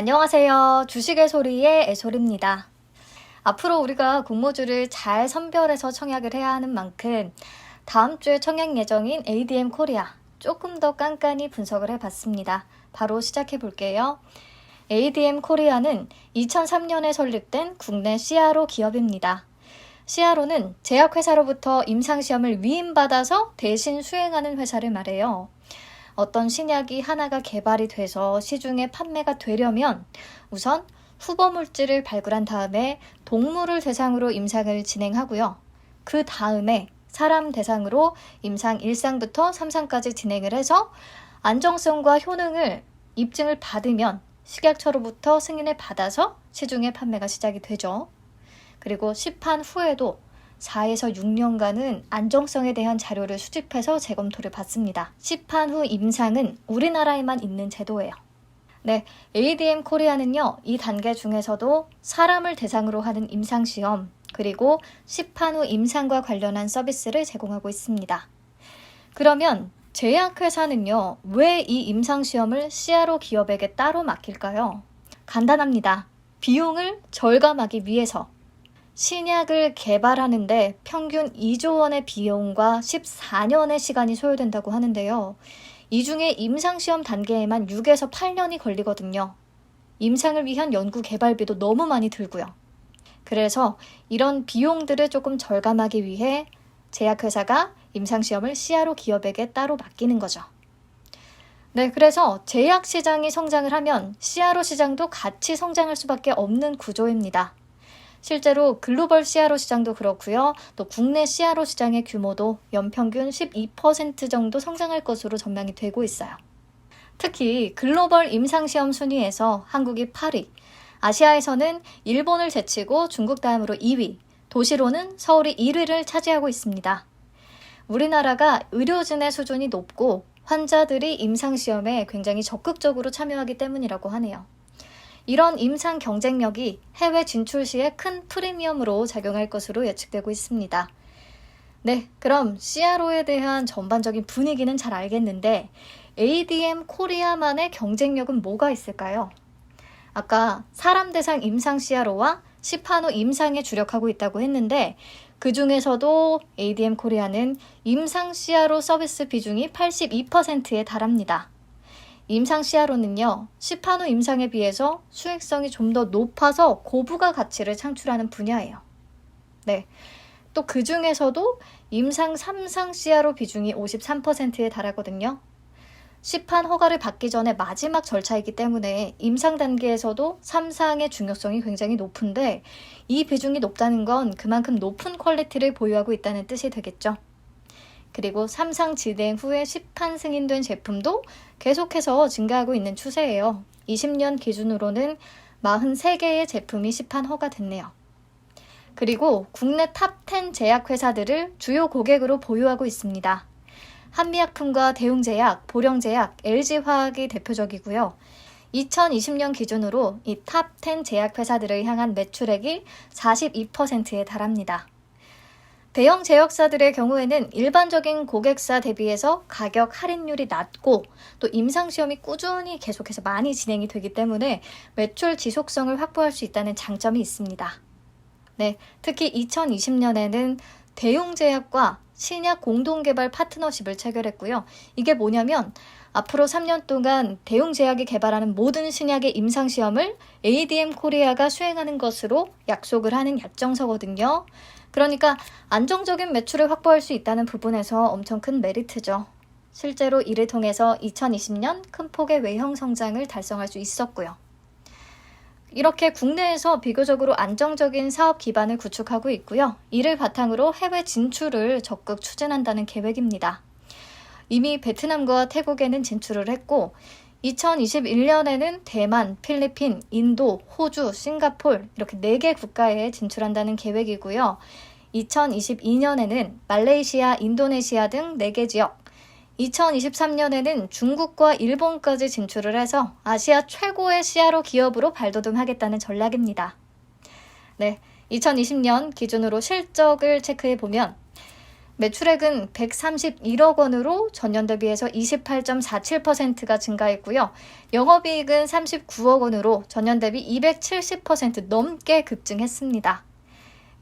안녕하세요. 주식의 소리의 애솔입니다. 앞으로 우리가 공모주를 잘 선별해서 청약을 해야 하는 만큼 다음 주에 청약 예정인 ADM 코리아 조금 더 깐깐히 분석을 해봤습니다. 바로 시작해 볼게요. ADM 코리아는 2003년에 설립된 국내 CRO 기업입니다. CRO는 제약회사로부터 임상시험을 위임받아서 대신 수행하는 회사를 말해요. 어떤 신약이 하나가 개발이 돼서 시중에 판매가 되려면 우선 후보 물질을 발굴한 다음에 동물을 대상으로 임상을 진행하고요. 그 다음에 사람 대상으로 임상 1상부터 3상까지 진행을 해서 안정성과 효능을 입증을 받으면 식약처로부터 승인을 받아서 시중에 판매가 시작이 되죠. 그리고 시판 후에도 4에서 6년간은 안정성에 대한 자료를 수집해서 재검토를 받습니다. 시판 후 임상은 우리나라에만 있는 제도예요. 네, ADM 코리아는요, 이 단계 중에서도 사람을 대상으로 하는 임상시험, 그리고 시판 후 임상과 관련한 서비스를 제공하고 있습니다. 그러면 제약회사는요, 왜 이 임상시험을 CRO 기업에게 따로 맡길까요? 간단합니다. 비용을 절감하기 위해서 신약을 개발하는데 평균 2조 원의 비용과 14년의 시간이 소요된다고 하는데요. 이 중에 임상시험 단계에만 6에서 8년이 걸리거든요. 임상을 위한 연구 개발비도 너무 많이 들고요. 그래서 이런 비용들을 조금 절감하기 위해 제약회사가 임상시험을 CRO 기업에게 따로 맡기는 거죠. 네, 그래서 제약 시장이 성장을 하면 CRO 시장도 같이 성장할 수밖에 없는 구조입니다. 실제로 글로벌 CRO 시장도 그렇고요. 또 국내 CRO 시장의 규모도 연평균 12% 정도 성장할 것으로 전망이 되고 있어요. 특히 글로벌 임상시험 순위에서 한국이 8위, 아시아에서는 일본을 제치고 중국 다음으로 2위, 도시로는 서울이 1위를 차지하고 있습니다. 우리나라가 의료진의 수준이 높고 환자들이 임상시험에 굉장히 적극적으로 참여하기 때문이라고 하네요. 이런 임상 경쟁력이 해외 진출 시에 큰 프리미엄으로 작용할 것으로 예측되고 있습니다. 네, 그럼 CRO에 대한 전반적인 분위기는 잘 알겠는데 ADM 코리아만의 경쟁력은 뭐가 있을까요? 아까 사람 대상 임상 CRO와 시판 후 임상에 주력하고 있다고 했는데 그 중에서도 ADM 코리아는 임상 CRO 서비스 비중이 82%에 달합니다. 임상 CRO는요, 시판 후 임상에 비해서 수익성이 좀 더 높아서 고부가 가치를 창출하는 분야예요. 네. 또 그 중에서도 임상 3상 CRO 비중이 53%에 달하거든요. 시판 허가를 받기 전에 마지막 절차이기 때문에 임상 단계에서도 3상의 중요성이 굉장히 높은데 이 비중이 높다는 건 그만큼 높은 퀄리티를 보유하고 있다는 뜻이 되겠죠. 그리고 3상 진행 후에 시판 승인된 제품도 계속해서 증가하고 있는 추세예요. 20년 기준으로는 43개의 제품이 시판 허가됐네요. 그리고 국내 탑10 제약회사들을 주요 고객으로 보유하고 있습니다. 한미약품과 대웅제약, 보령제약, LG화학이 대표적이고요. 2020년 기준으로 이 탑 10 제약회사들을 향한 매출액이 42%에 달합니다. 대형 제약사들의 경우에는 일반적인 고객사 대비해서 가격 할인율이 낮고 또 임상시험이 꾸준히 계속해서 많이 진행이 되기 때문에 매출 지속성을 확보할 수 있다는 장점이 있습니다. 네, 특히 2020년에는 대웅제약과 신약 공동 개발 파트너십을 체결했고요. 이게 뭐냐면 앞으로 3년 동안 대웅제약이 개발하는 모든 신약의 임상시험을 ADM 코리아가 수행하는 것으로 약속을 하는 약정서거든요. 그러니까 안정적인 매출을 확보할 수 있다는 부분에서 엄청 큰 메리트죠. 실제로 이를 통해서 2020년 큰 폭의 외형 성장을 달성할 수 있었고요. 이렇게 국내에서 비교적으로 안정적인 사업 기반을 구축하고 있고요. 이를 바탕으로 해외 진출을 적극 추진한다는 계획입니다. 이미 베트남과 태국에는 진출을 했고 2021년에는 대만, 필리핀, 인도, 호주, 싱가폴 이렇게 4개 국가에 진출한다는 계획이고요. 2022년에는 말레이시아, 인도네시아 등 4개 지역, 2023년에는 중국과 일본까지 진출을 해서 아시아 최고의 CRO 기업으로 발돋움하겠다는 전략입니다. 네, 2020년 기준으로 실적을 체크해 보면 매출액은 131억 원으로 전년 대비해서 28.47%가 증가했고요. 영업이익은 39억 원으로 전년 대비 270% 넘게 급증했습니다.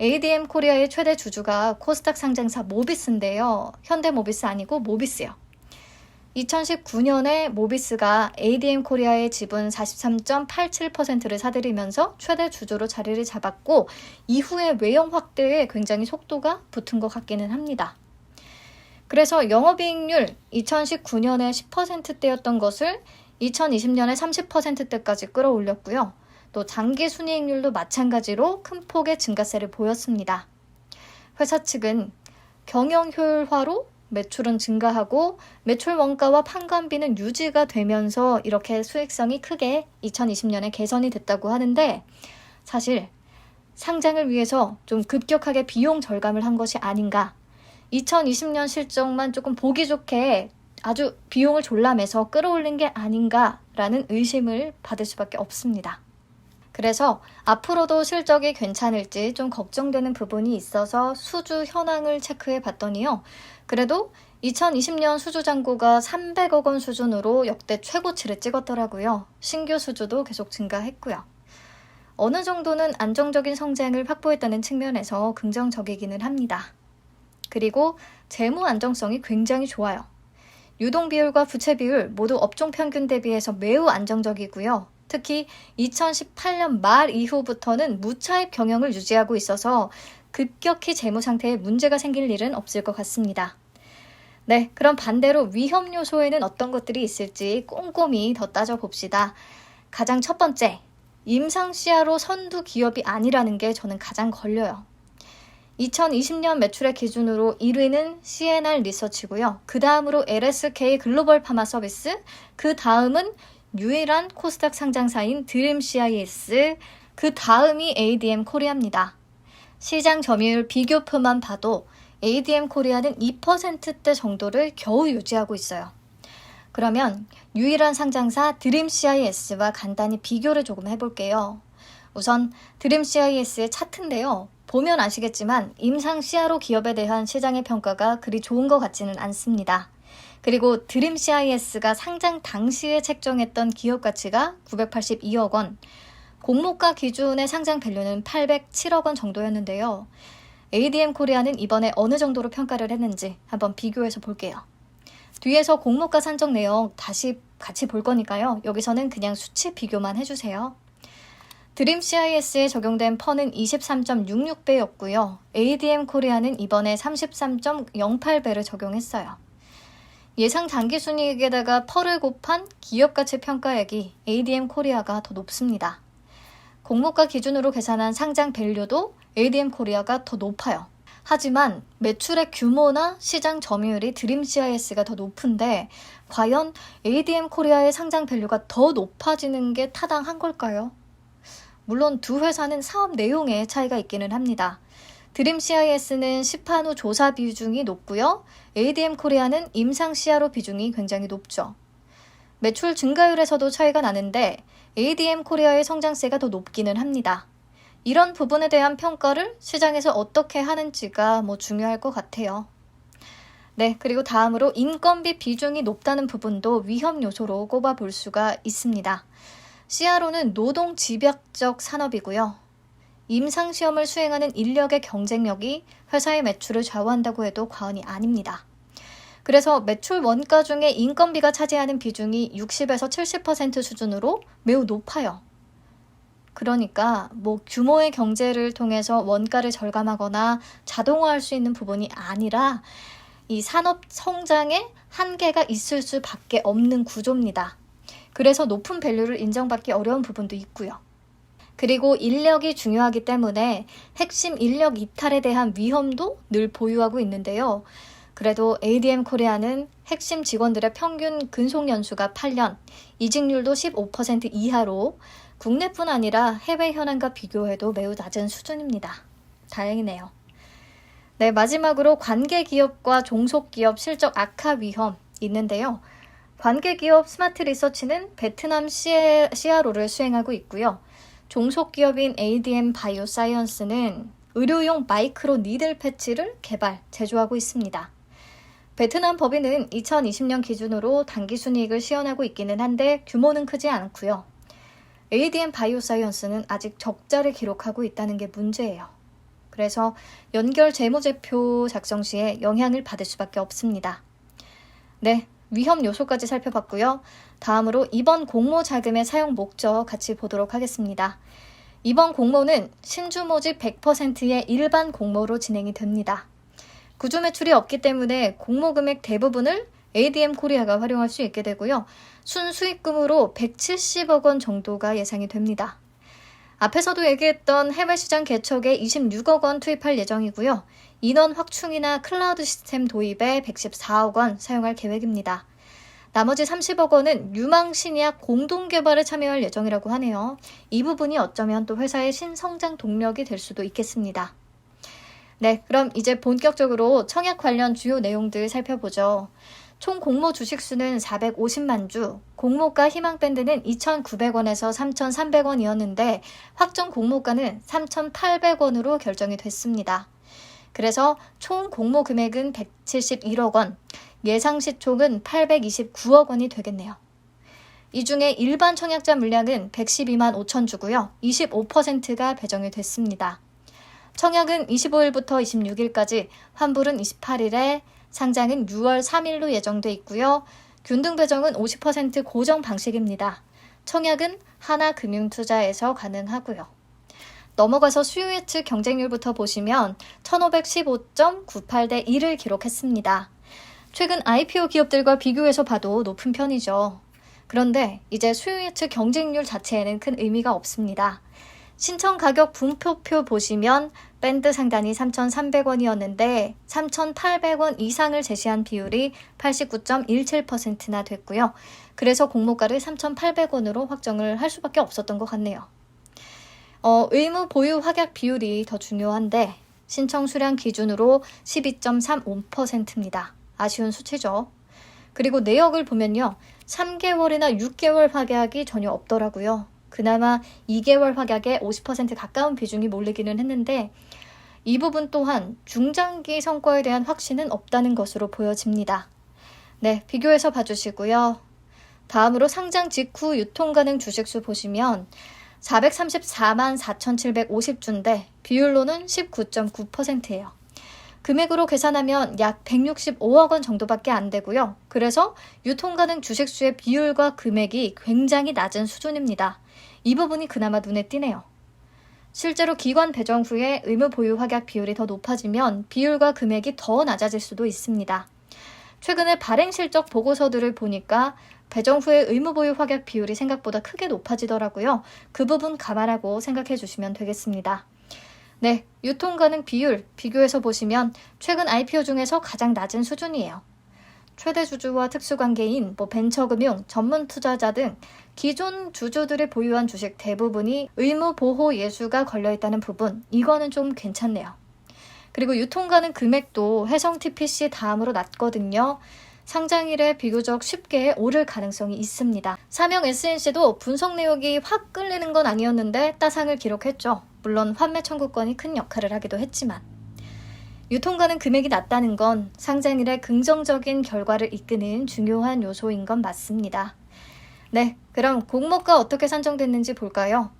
ADM 코리아의 최대 주주가 코스닥 상장사 모비스인데요. 현대모비스 아니고 모비스요. 2019년에 모비스가 ADM 코리아의 지분 43.87%를 사들이면서 최대 주주로 자리를 잡았고 이후에 외형 확대에 굉장히 속도가 붙은 것 같기는 합니다. 그래서 영업이익률 2019년에 10%대였던 것을 2020년에 30%대까지 끌어올렸고요. 또 장기 순이익률도 마찬가지로 큰 폭의 증가세를 보였습니다. 회사 측은 경영 효율화로 매출은 증가하고 매출 원가와 판관비는 유지가 되면서 이렇게 수익성이 크게 2020년에 개선이 됐다고 하는데 사실 상장을 위해서 좀 급격하게 비용 절감을 한 것이 아닌가. 2020년 실적만 조금 보기 좋게 아주 비용을 졸라매서 끌어올린 게 아닌가라는 의심을 받을 수밖에 없습니다. 그래서 앞으로도 실적이 괜찮을지 좀 걱정되는 부분이 있어서 수주 현황을 체크해 봤더니요. 그래도 2020년 수주 잔고가 300억 원 수준으로 역대 최고치를 찍었더라고요. 신규 수주도 계속 증가했고요. 어느 정도는 안정적인 성장을 확보했다는 측면에서 긍정적이기는 합니다. 그리고 재무 안정성이 굉장히 좋아요. 유동 비율과 부채 비율 모두 업종 평균 대비해서 매우 안정적이고요. 특히 2018년 말 이후부터는 무차입 경영을 유지하고 있어서 급격히 재무 상태에 문제가 생길 일은 없을 것 같습니다. 네, 그럼 반대로 위험 요소에는 어떤 것들이 있을지 꼼꼼히 더 따져봅시다. 가장 첫 번째, 임상시야로 선두 기업이 아니라는 게 저는 가장 걸려요. 2020년 매출액 기준으로 1위는 CNR 리서치고요. 그 다음으로 LSK 글로벌 파마 서비스, 그 다음은 유일한 코스닥 상장사인 드림 CIS, 그 다음이 ADM 코리아입니다. 시장 점유율 비교표만 봐도 ADM 코리아는 2%대 정도를 겨우 유지하고 있어요. 그러면 유일한 상장사 드림 CIS와 간단히 비교를 조금 해볼게요. 우선 드림 CIS의 차트인데요. 보면 아시겠지만 임상 시야로 기업에 대한 시장의 평가가 그리 좋은 것 같지는 않습니다. 그리고 드림 CIS가 상장 당시에 책정했던 기업 가치가 982억 원, 공모가 기준의 상장 밸류는 807억 원 정도였는데요. ADM 코리아는 이번에 어느 정도로 평가를 했는지 한번 비교해서 볼게요. 뒤에서 공모가 산정 내용 다시 같이 볼 거니까요. 여기서는 그냥 수치 비교만 해주세요. 드림 CIS에 적용된 펀은 23.66배였고요. ADM 코리아는 이번에 33.08배를 적용했어요. 예상 장기 순이익에다가 펄을 곱한 기업 가치 평가액이 ADM 코리아가 더 높습니다. 공모가 기준으로 계산한 상장 밸류도 ADM 코리아가 더 높아요. 하지만 매출의 규모나 시장 점유율이 드림 CIS가 더 높은데 과연 ADM 코리아의 상장 밸류가 더 높아지는 게 타당한 걸까요? 물론 두 회사는 사업 내용에 차이가 있기는 합니다. 드림 CIS는 시판 후 조사 비중이 높고요. ADM 코리아는 임상 시야로 비중이 굉장히 높죠. 매출 증가율에서도 차이가 나는데 ADM 코리아의 성장세가 더 높기는 합니다. 이런 부분에 대한 평가를 시장에서 어떻게 하는지가 뭐 중요할 것 같아요. 네, 그리고 다음으로 인건비 비중이 높다는 부분도 위험 요소로 꼽아 볼 수가 있습니다. CRO는 노동 집약적 산업이고요. 임상 시험을 수행하는 인력의 경쟁력이 회사의 매출을 좌우한다고 해도 과언이 아닙니다. 그래서 매출 원가 중에 인건비가 차지하는 비중이 60에서 70% 수준으로 매우 높아요. 그러니까 뭐 규모의 경제를 통해서 원가를 절감하거나 자동화할 수 있는 부분이 아니라 이 산업 성장에 한계가 있을 수밖에 없는 구조입니다. 그래서 높은 밸류를 인정받기 어려운 부분도 있고요. 그리고 인력이 중요하기 때문에 핵심 인력 이탈에 대한 위험도 늘 보유하고 있는데요. 그래도 ADM 코리아는 핵심 직원들의 평균 근속 연수가 8년, 이직률도 15% 이하로 국내뿐 아니라 해외 현황과 비교해도 매우 낮은 수준입니다. 다행이네요. 네, 마지막으로 관계 기업과 종속 기업 실적 악화 위험 있는데요. 관계 기업 스마트 리서치는 베트남 CRO를 수행하고 있고요. 종속기업인 ADM 바이오사이언스는 의료용 마이크로 니들 패치를 개발, 제조하고 있습니다. 베트남 법인은 2020년 기준으로 단기 순이익을 시현하고 있기는 한데 규모는 크지 않고요. ADM 바이오사이언스는 아직 적자를 기록하고 있다는 게 문제예요. 그래서 연결 재무제표 작성 시에 영향을 받을 수밖에 없습니다. 네, 위험 요소까지 살펴봤고요. 다음으로 이번 공모 자금의 사용 목적 같이 보도록 하겠습니다. 이번 공모는 신주 모집 100%의 일반 공모로 진행이 됩니다. 구조 매출이 없기 때문에 공모 금액 대부분을 ADM 코리아가 활용할 수 있게 되고요. 순수익금으로 170억 원 정도가 예상이 됩니다. 앞에서도 얘기했던 해외 시장 개척에 26억 원 투입할 예정이고요. 인원 확충이나 클라우드 시스템 도입에 114억 원 사용할 계획입니다. 나머지 30억 원은 유망 신약 공동 개발에 참여할 예정이라고 하네요. 이 부분이 어쩌면 또 회사의 신성장 동력이 될 수도 있겠습니다. 네, 그럼 이제 본격적으로 청약 관련 주요 내용들 살펴보죠. 총 공모 주식수는 450만 주, 공모가 희망밴드는 2,900원에서 3,300원이었는데 확정 공모가는 3,800원으로 결정이 됐습니다. 그래서 총 공모 금액은 171억 원, 예상 시총은 829억 원이 되겠네요. 이 중에 일반 청약자 물량은 112만 5천 주고요. 25%가 배정이 됐습니다. 청약은 25일부터 26일까지, 환불은 28일에, 상장은 6월 3일로 예정돼 있고요. 균등 배정은 50% 고정 방식입니다. 청약은 하나금융투자에서 가능하고요. 넘어가서 수요 예측 경쟁률부터 보시면 1515.98대 1을 기록했습니다. 최근 IPO 기업들과 비교해서 봐도 높은 편이죠. 그런데 이제 수요 예측 경쟁률 자체에는 큰 의미가 없습니다. 신청 가격 분포표 보시면 밴드 상단이 3,300원이었는데 3,800원 이상을 제시한 비율이 89.17%나 됐고요. 그래서 공모가를 3,800원으로 확정을 할 수밖에 없었던 것 같네요. 어, 의무 보유 확약 비율이 더 중요한데 신청 수량 기준으로 12.35%입니다. 아쉬운 수치죠. 그리고 내역을 보면요. 3개월이나 6개월 확약이 전혀 없더라고요. 그나마 2개월 확약에 50% 가까운 비중이 몰리기는 했는데 이 부분 또한 중장기 성과에 대한 확신은 없다는 것으로 보여집니다. 네, 비교해서 봐주시고요. 다음으로 상장 직후 유통 가능 주식수 보시면 434만 4,750주인데 비율로는 19.9%예요. 금액으로 계산하면 약 165억 원 정도밖에 안 되고요. 그래서 유통 가능 주식수의 비율과 금액이 굉장히 낮은 수준입니다. 이 부분이 그나마 눈에 띄네요. 실제로 기관 배정 후에 의무 보유 확약 비율이 더 높아지면 비율과 금액이 더 낮아질 수도 있습니다. 최근에 발행 실적 보고서들을 보니까 배정 후에 의무 보유 확약 비율이 생각보다 크게 높아지더라고요. 그 부분 감안하고 생각해 주시면 되겠습니다. 네, 유통 가능 비율 비교해서 보시면 최근 IPO 중에서 가장 낮은 수준이에요. 최대 주주와 특수관계인 뭐 벤처금융, 전문 투자자 등 기존 주주들이 보유한 주식 대부분이 의무 보호 예수가 걸려 있다는 부분, 이거는 좀 괜찮네요. 그리고 유통 가능 금액도 해성 TPC 다음으로 낮거든요. 상장일에 비교적 쉽게 오를 가능성이 있습니다. 사명 SNC도 분석 내역이 확 끌리는 건 아니었는데 따상을 기록했죠. 물론 환매 청구권이 큰 역할을 하기도 했지만. 유통 가능 금액이 낮다는 건 상장일에 긍정적인 결과를 이끄는 중요한 요소인 건 맞습니다. 네, 그럼 공모가 어떻게 선정됐는지 볼까요?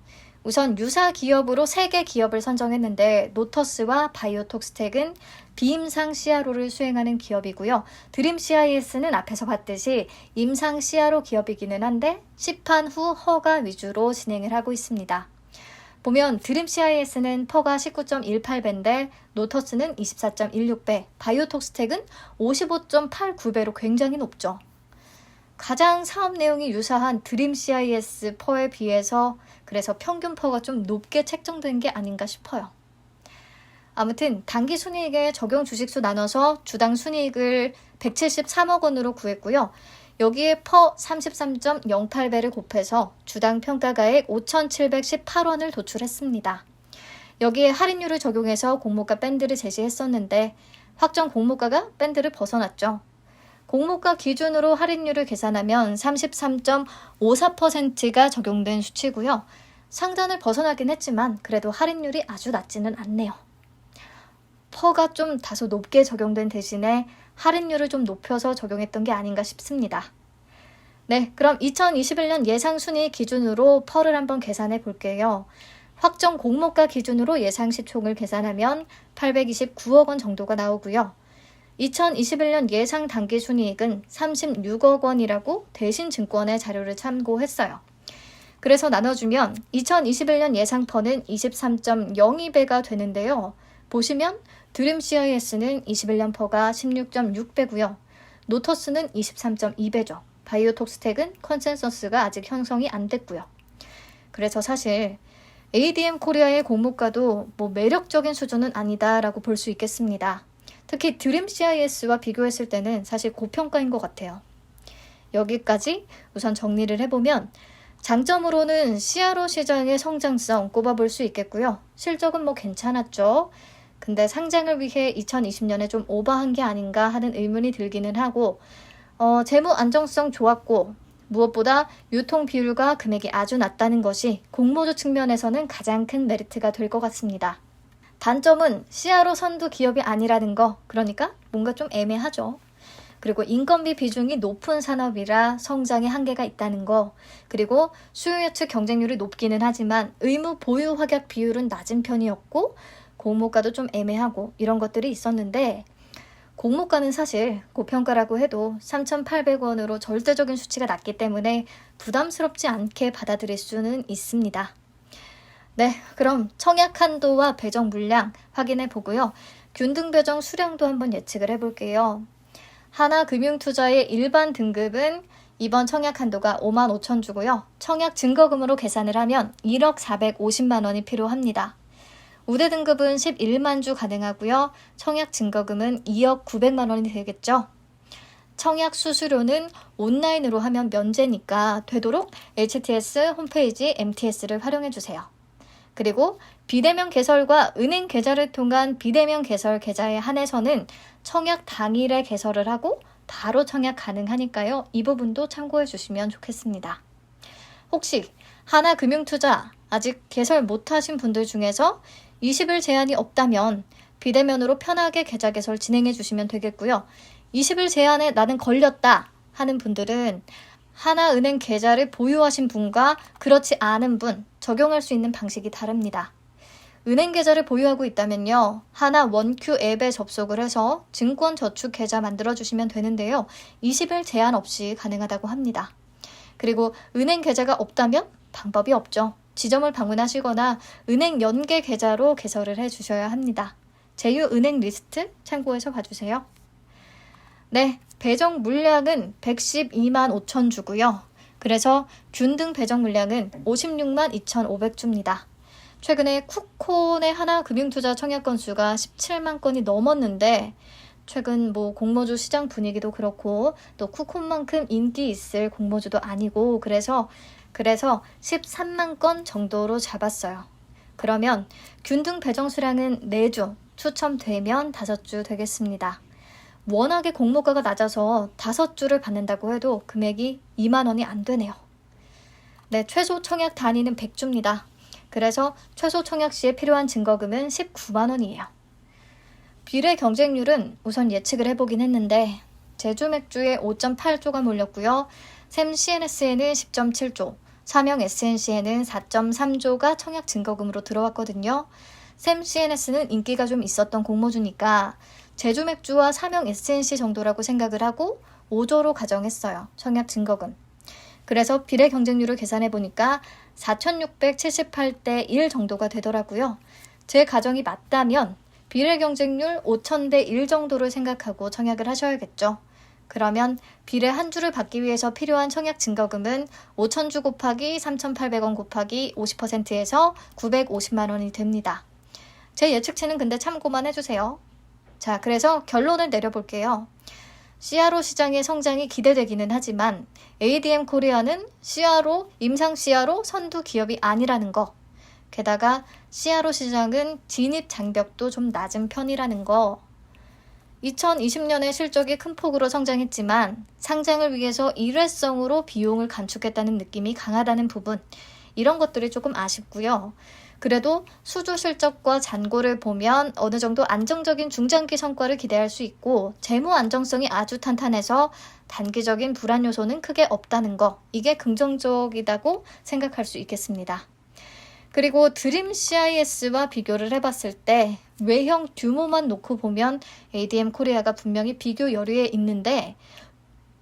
우선 유사 기업으로 3개 기업을 선정했는데 노터스와 바이오톡스텍은 비임상 CRO를 수행하는 기업이고요. 드림 CIS는 앞에서 봤듯이 임상 CRO 기업이기는 한데 시판 후 허가 위주로 진행을 하고 있습니다. 보면 드림 CIS는 퍼가 19.18배인데 노터스는 24.16배, 바이오톡스텍은 55.89배로 굉장히 높죠. 가장 사업 내용이 유사한 드림 CIS 퍼에 비해서 그래서 평균 퍼가 좀 높게 책정된 게 아닌가 싶어요. 아무튼 단기 순이익에 적용 주식수 나눠서 주당 순이익을 173억 원으로 구했고요. 여기에 퍼 33.08배를 곱해서 주당 평가가액 5,718원을 도출했습니다. 여기에 할인율을 적용해서 공모가 밴드를 제시했었는데 확정 공모가가 밴드를 벗어났죠. 공모가 기준으로 할인율을 계산하면 33.54%가 적용된 수치고요. 상단을 벗어나긴 했지만 그래도 할인율이 아주 낮지는 않네요. 퍼가 좀 다소 높게 적용된 대신에 할인율을 좀 높여서 적용했던 게 아닌가 싶습니다. 네, 그럼 2021년 예상 순위 기준으로 펄을 한번 계산해 볼게요. 확정 공모가 기준으로 예상 시총을 계산하면 829억 원 정도가 나오고요. 2021년 예상 단기 순이익은 36억 원이라고 대신증권의 자료를 참고했어요. 그래서 나눠주면 2021년 예상 펀은 23.02배가 되는데요. 보시면 드림 CIS는 21년 퍼가 16.6배고요. 노터스는 23.2배죠. 바이오톡스텍은 컨센서스가 아직 형성이 안 됐고요. 그래서 사실 ADM 코리아의 공모가도 뭐 매력적인 수준은 아니다라고 볼 수 있겠습니다. 특히 드림 CIS와 비교했을 때는 사실 고평가인 것 같아요. 여기까지 우선 정리를 해보면 장점으로는 CRO 시장의 성장성 꼽아볼 수 있겠고요. 실적은 뭐 괜찮았죠. 근데 상장을 위해 2020년에 좀 오버한 게 아닌가 하는 의문이 들기는 하고 어, 재무 안정성 좋았고 무엇보다 유통 비율과 금액이 아주 낮다는 것이 공모주 측면에서는 가장 큰 메리트가 될 것 같습니다. 단점은 CRO 선두 기업이 아니라는 거, 그러니까 뭔가 좀 애매하죠. 그리고 인건비 비중이 높은 산업이라 성장의 한계가 있다는 거, 그리고 수요 예측 경쟁률이 높기는 하지만 의무 보유 확약 비율은 낮은 편이었고, 공모가도 좀 애매하고 이런 것들이 있었는데, 공모가는 사실 고평가라고 해도 3,800원으로 절대적인 수치가 낮기 때문에 부담스럽지 않게 받아들일 수는 있습니다. 네, 그럼 청약 한도와 배정 물량 확인해 보고요. 균등 배정 수량도 한번 예측을 해 볼게요. 하나금융투자의 일반 등급은 이번 청약 한도가 5만 5천 주고요. 청약 증거금으로 계산을 하면 1억 450만 원이 필요합니다. 우대 등급은 11만 주 가능하고요. 청약 증거금은 2억 900만 원이 되겠죠. 청약 수수료는 온라인으로 하면 면제니까 되도록 HTS 홈페이지 MTS를 활용해 주세요. 그리고 비대면 개설과 은행 계좌를 통한 비대면 개설 계좌에 한해서는 청약 당일에 개설을 하고 바로 청약 가능하니까요. 이 부분도 참고해 주시면 좋겠습니다. 혹시 하나금융투자 아직 개설 못하신 분들 중에서 20일 제한이 없다면 비대면으로 편하게 계좌 개설 진행해 주시면 되겠고요. 20일 제한에 나는 걸렸다 하는 분들은 하나은행 계좌를 보유하신 분과 그렇지 않은 분 적용할 수 있는 방식이 다릅니다. 은행 계좌를 보유하고 있다면요. 하나 원큐 앱에 접속을 해서 증권 저축 계좌 만들어 주시면 되는데요. 20일 제한 없이 가능하다고 합니다. 그리고 은행 계좌가 없다면 방법이 없죠. 지점을 방문하시거나 은행 연계 계좌로 개설을 해 주셔야 합니다. 제휴 은행 리스트 참고해서 봐주세요. 네, 배정 물량은 112만 5천 주고요. 그래서 균등 배정 물량은 56만 2,500주입니다. 최근에 쿠콘의 하나 금융투자 청약 건수가 17만 건이 넘었는데 최근 뭐 공모주 시장 분위기도 그렇고 또 쿠콘만큼 인기 있을 공모주도 아니고 그래서 그래서 13만 건 정도로 잡았어요. 그러면 균등 배정 수량은 4주, 추첨되면 5주 되겠습니다. 워낙에 공모가가 낮아서 5주를 받는다고 해도 금액이 2만 원이 안 되네요. 네, 최소 청약 단위는 100주입니다. 그래서 최소 청약 시에 필요한 증거금은 19만 원이에요. 비례 경쟁률은 우선 예측을 해보긴 했는데 제주 맥주에 5.8조가 몰렸고요. 샘 CNS에는 10.7조, 사명 SNC에는 4.3조가 청약 증거금으로 들어왔거든요. 샘 CNS는 인기가 좀 있었던 공모주니까 제주 맥주와 사명 SNC 정도라고 생각을 하고 5조로 가정했어요. 청약 증거금. 그래서 비례 경쟁률을 계산해 보니까 4,678대 1 정도가 되더라고요. 제 가정이 맞다면 비례 경쟁률 5,000대 1 정도를 생각하고 청약을 하셔야겠죠. 그러면 비례 한 주를 받기 위해서 필요한 청약 증거금은 5,000주 곱하기 3,800원 곱하기 50%에서 950만 원이 됩니다. 제 예측치는 근데 참고만 해주세요. 자, 그래서 결론을 내려볼게요. CRO 시장의 성장이 기대되기는 하지만 ADM 코리아는 CRO, 임상 CRO 선두 기업이 아니라는 거. 게다가 CRO 시장은 진입 장벽도 좀 낮은 편이라는 거. 2020년에 실적이 큰 폭으로 성장했지만 상장을 위해서 일회성으로 비용을 감축했다는 느낌이 강하다는 부분. 이런 것들이 조금 아쉽고요. 그래도 수주 실적과 잔고를 보면 어느 정도 안정적인 중장기 성과를 기대할 수 있고 재무 안정성이 아주 탄탄해서 단기적인 불안 요소는 크게 없다는 거 이게 긍정적이다고 생각할 수 있겠습니다. 그리고 드림 CIS와 비교를 해봤을 때 외형 규모만 놓고 보면 ADM 코리아가 분명히 비교 여류에 있는데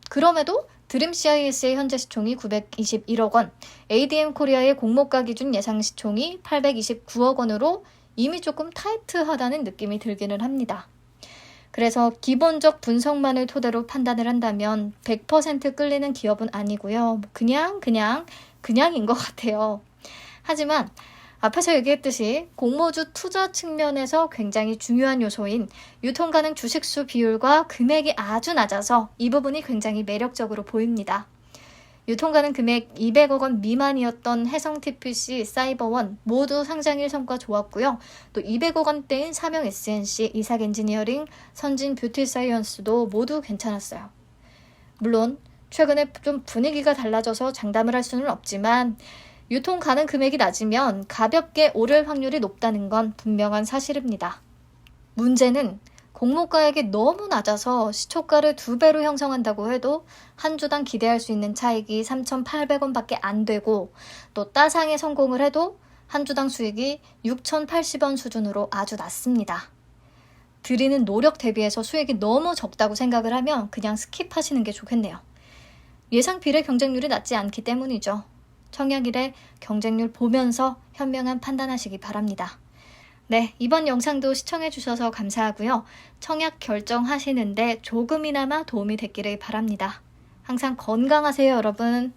그럼에도 드림 CIS의 현재 시총이 921억 원, ADM 코리아의 공모가 기준 예상 시총이 829억 원으로 이미 조금 타이트하다는 느낌이 들기는 합니다. 그래서 기본적 분석만을 토대로 판단을 한다면 100% 끌리는 기업은 아니고요. 그냥 그냥 그냥인 것 같아요. 하지만 앞에서 얘기했듯이 공모주 투자 측면에서 굉장히 중요한 요소인 유통 가능 주식수 비율과 금액이 아주 낮아서 이 부분이 굉장히 매력적으로 보입니다. 유통 가능 금액 200억 원 미만이었던 해성 TPC, 사이버원 모두 상장일 성과 좋았고요. 또 200억 원대인 삼형 SNC, 이삭 엔지니어링, 선진 뷰티 사이언스도 모두 괜찮았어요. 물론 최근에 좀 분위기가 달라져서 장담을 할 수는 없지만 유통 가능 금액이 낮으면 가볍게 오를 확률이 높다는 건 분명한 사실입니다. 문제는 공모가액이 너무 낮아서 시초가를 두 배로 형성한다고 해도 한 주당 기대할 수 있는 차익이 3,800원밖에 안 되고 또 따상에 성공을 해도 한 주당 수익이 6,080원 수준으로 아주 낮습니다. 드리는 노력 대비해서 수익이 너무 적다고 생각을 하면 그냥 스킵하시는 게 좋겠네요. 예상 비례 경쟁률이 낮지 않기 때문이죠. 청약일에 경쟁률 보면서 현명한 판단하시기 바랍니다. 네, 이번 영상도 시청해주셔서 감사하고요. 청약 결정하시는데 조금이나마 도움이 됐기를 바랍니다. 항상 건강하세요, 여러분.